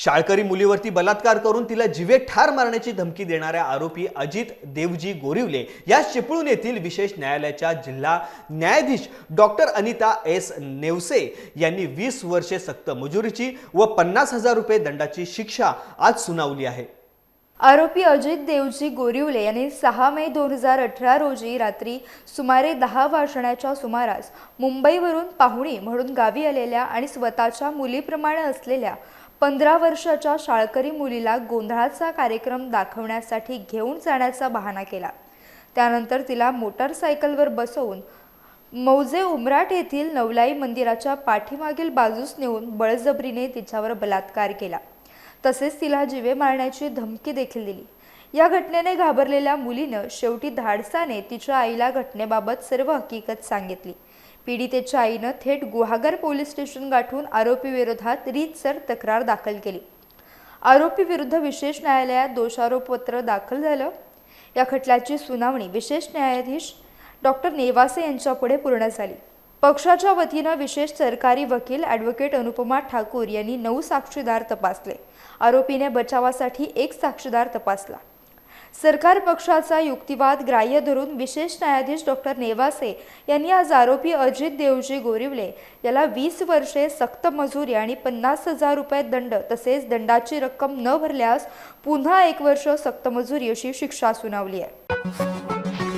शाळकरी मुलीवरती बलात्कार करून तिला जिवे ठार मारण्याची धमकी देणाऱ्या आरोपी अजित देवजी गोरिवले या चिपळूण येथील विशेष न्यायालयाच्या जिल्हा न्यायाधीश डॉक्टर अनिता एस नेवसे यांनी वीस वर्षे सक्त मजुरीची व पन्नास हजार रुपये दंडाची शिक्षा आज सुनावली आहे. आरोपी अजित देवजी गोरिवले यांनी सहा मे दोन हजार अठरा रोजी रात्री सुमारे दहा वाजण्याच्या सुमारास मुंबईवरून पाहुणी म्हणून गावी आलेल्या आणि स्वतःच्या मुलीप्रमाणे असलेल्या पंधरा वर्षाच्या शाळकरी मुलीला गोंधळाचा कार्यक्रम दाखवण्यासाठी घेऊन जाण्याचा बहाणा केला. त्यानंतर तिला मोटारसायकलवर बसवून मौजे उमराट येथील नवलाई मंदिराच्या पाठीमागील बाजूस नेऊन बळजबरीने तिच्यावर बलात्कार केला. तसेच तिला जिवे मारण्याची धमकी देखील दिली. या घटनेने घाबरलेल्या मुलीनं शेवटी धाडसाने तिच्या आईला घटनेबाबत सर्व हकीकत सांगितली. पीडितेच्या आईनं थेट गुहागर पोलीस स्टेशन गाठून आरोपीविरोधात रीतसर तक्रार दाखल केली. आरोपीविरुद्ध विशेष न्यायालयात दोषारोपपत्र दाखल झालं. या खटल्याची सुनावणी विशेष न्यायाधीश डॉक्टर नेवासे यांच्यापुढे पूर्ण झाली. पक्षाच्या वतीनं विशेष सरकारी वकील ॲडव्होकेट अनुपमा ठाकूर यांनी नऊ साक्षीदार तपासले. आरोपीने बचावासाठी एक साक्षीदार तपासला. सरकार पक्षाचा युक्तिवाद ग्राह्य धरून विशेष न्यायाधीश डॉक्टर नेवासे यांनी आज आरोपी अजित देवजी गोरिवले याला वीस वर्षे सक्त मजुरी आणि पन्नास हजार रुपये दंड तसेच दंडाची रक्कम न भरल्यास पुन्हा एक वर्ष सक्त मजुरी अशी शिक्षा सुनावली आहे.